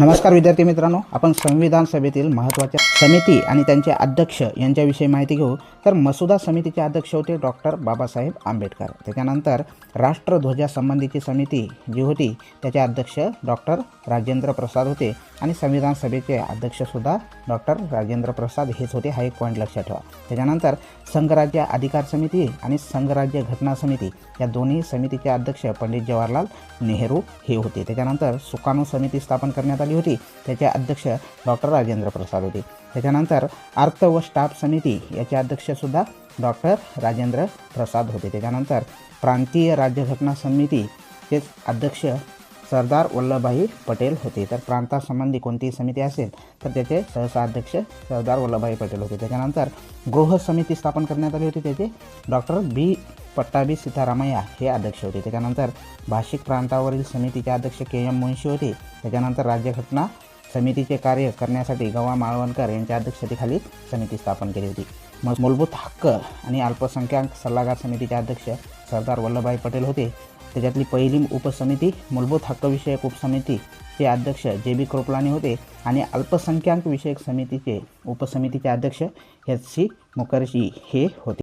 नमस्कार विद्यार्थी मित्रांनो आपण संविधान सभेतील महत्त्वाच्या समिती आणि त्यांचे अध्यक्ष यांच्याविषयी माहिती घेऊ. तर मसुदा समितीचे अध्यक्ष होते डॉक्टर बाबासाहेब आंबेडकर. त्याच्यानंतर राष्ट्रध्वजासंबंधीची समिती जी होती त्याचे अध्यक्ष डॉक्टर राजेंद्र प्रसाद होते आणि संविधान सभेचे अध्यक्षसुद्धा डॉक्टर राजेंद्र प्रसाद हेच होते हा एक पॉईंट लक्षात ठेवा. त्याच्यानंतर संघराज्य अधिकार समिती आणि संघराज्य घटना समिती या दोन्ही समितीचे अध्यक्ष पंडित जवाहरलाल नेहरू हे होते. त्याच्यानंतर सुकाणू समिती स्थापन करण्यात आली. होती. त्याचे अध्यक्ष डॉक्टर राजेंद्र प्रसाद होते. त्याच्यानंतर अर्थ व स्टाफ समिती याचे अध्यक्षसुद्धा डॉक्टर राजेंद्र प्रसाद होते. त्याच्यानंतर प्रांतीय राज्यघटना समितीचे अध्यक्ष सरदार वल्लभभाई पटेल होते. तर प्रांतासंबंधी कोणतीही समिती असेल तर त्याचे सहसा अध्यक्ष सरदार वल्लभभाई पटेल होते. त्याच्यानंतर गृह समिती स्थापन करण्यात आली होती. त्याचे डॉक्टर बी. पट्टाभी सीतारामय्या हे अध्यक्ष होते. त्याच्यानंतर भाषिक प्रांतावरील समितीचे अध्यक्ष के. एम. मुंशी होते. त्याच्यानंतर राज्यघटना समितीचे कार्य करण्यासाठी गवा माळवणकर यांच्या अध्यक्षतेखाली समिती स्थापन केली होती. मग मूलभूत हक्क आणि अल्पसंख्याक सल्लागार समितीचे अध्यक्ष सरदार वल्लभभाई पटेल होते. त्याच्यातली पहिली उपसमिती मूलभूत हक्कविषयक उपसमितीचे अध्यक्ष जे बी कृपलानी होते आणि अल्पसंख्याक विषयक समितीचे उपसमितीचे अध्यक्ष एच सी मुखर्जी हे होते.